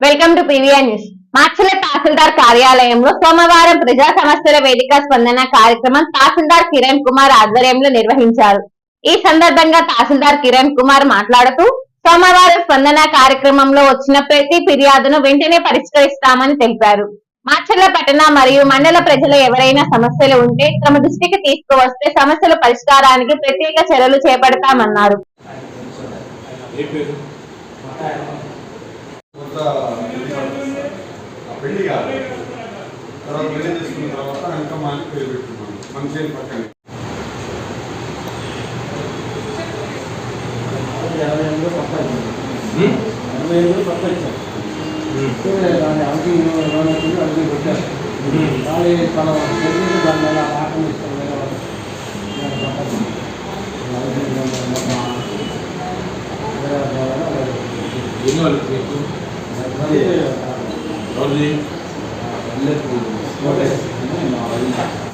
Welcome to PVR news Macherla tahsildar కార్యాలయంలో సోమవారం ప్రజా సమస్యల వేదిక స్పందన కార్యక్రమం తహసీల్దార్ కిరణ్ కుమార్ ఆధ్వర్యంలో నిర్వహించారు. ఈ సందర్భంగా తహసీల్దార్ కిరణ్ కుమార్ మాట్లాడుతూ సోమవారం స్పందన కార్యక్రమంలో వచ్చిన ప్రతి ఫిర్యాదును వెంటనే పరిష్కరిస్తామని తెలిపారు. మాచర్ల పట్టణ మరియు మండల ప్రజలు ఎవరైనా సమస్యలు ఉంటే తమ దృష్టికి తీసుకువస్తే సమస్యల పరిష్కారానికి ప్రత్యేక చర్యలు చేపడతామన్నారు ఏ పేరు కొత్త ఆ పెళ్ళి కాదు తర్వాత పెళ్ళి చేసుకున్న తర్వాత ఇంకా మాకు పేరు పెట్టుకున్నాను. మంచి పక్కన. హ్మ్. వాళ్ళు తన తెలియదు దాని వల్ల ఆటం ఇస్తారు వేరే వాళ్ళు.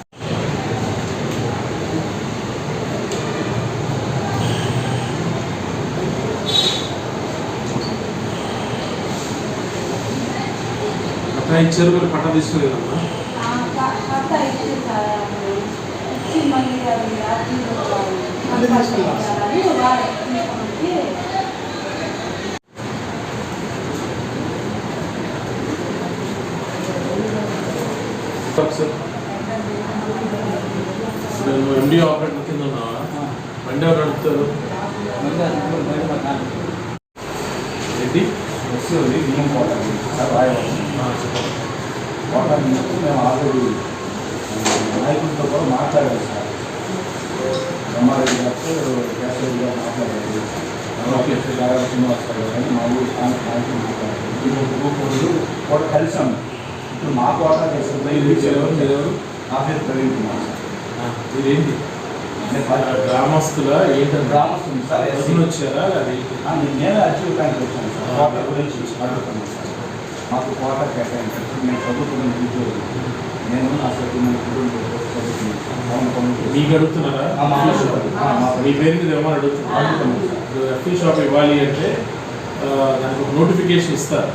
దాని పక్క ఇచ్చారు. వాళ్ళకి దాని వల్ల మా- వేరే వాళ్ళ వల్ల వాళ్ళు ఏం కావాలి మీకు అది, ఎవరిది ఆ, వెళ్ళేది నోటీస్ అని మా వాళ్ళు. పట్టా ఇచ్చారు మీరు పట్టా తీసుకోలేదమ్మా ఇప్పుడు నువ్వు ఎండి ఆపరేటర్ కింద ఉన్నావా బండి ఎవరు నడుపుతారు. ఏంటి? బస్సు ఉంది బియ్యం పోవడానికి ముందు మేము ఆల్రెడీ నాయకులతో కూడా మాట్లాడాలి సార్. బ్రహ్మారెడ్డి గారితో కేశవరెడ్డి గారు మాట్లాడారు లోకేష్ గారు శ్రీనివాస్ గారు కానీ మా ఊరు స్థానిక నాయకులు మాట్లాడారు కూడా కలిసాము. ఇప్పుడు మా కోట మీరు ఎవరు మీరు ఎవరు? నా పేరు ప్రవీణ్ కుమార్ సార్. పార్టీ- గ్రామస్తుల ఏంటంటే గ్రామస్తుని సార్ వదిలి వచ్చారా అది నేను బ్యాంక్ వచ్చాను సార్. కోట గురించి అడుగుతున్నాను సార్. మాకు కోట కేటాయించారు. నేను చదువుకున్న ఉద్యోగం నేను నా కుటుంబం చదువుకున్నాను. మీకు అడుగుతున్నారా? మా పేరు మీద ఏమని అడుగుతున్నాను. ఎఫ్ఈ షాప్ ఇవ్వాలి అంటే దానికి ఒక నోటిఫికేషన్ ఇస్తారు.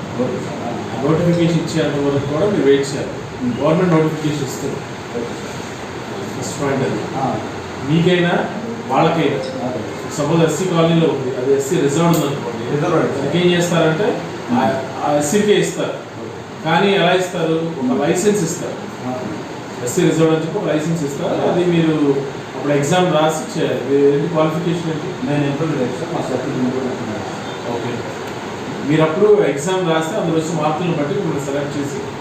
నోటిఫికేషన్ ఇచ్చేంత వరకు కూడా మీరు వెయిట్ చేయాలి. గవర్నమెంట్ నోటిఫికేషన్ ఇస్తారు. పాయింట్ అది మీకైనా వాళ్ళకైనా. సపోజ్ ఎస్సీ కాలనీలో ఉంది. అది ఎస్సీ రిజర్వ్ ఉంది అనుకోండి. దానికి ఏం చేస్తారంటే ఆ- ఎస్సీకే ఇస్తారు. కానీ ఎలా ఇస్తారు? ఒక లైసెన్స్ ఇస్తారు. ఎస్సీ రిజర్వ్ అని చెప్పి ఒక లైసెన్స్ ఇస్తారు. అది మీరు అప్పుడు ఎగ్జామ్ రాసి చేయాలి. మీరు ఏంటి క్వాలిఫికేషన్ ఏంటి? నేను మా సర్టిఫికేట్. ఓకే మీరు అప్పుడు ఎగ్జామ్ రాస్తే అందులో వచ్చే మార్కులను బట్టి మిమ్మల్ని సెలెక్ట్ చేసి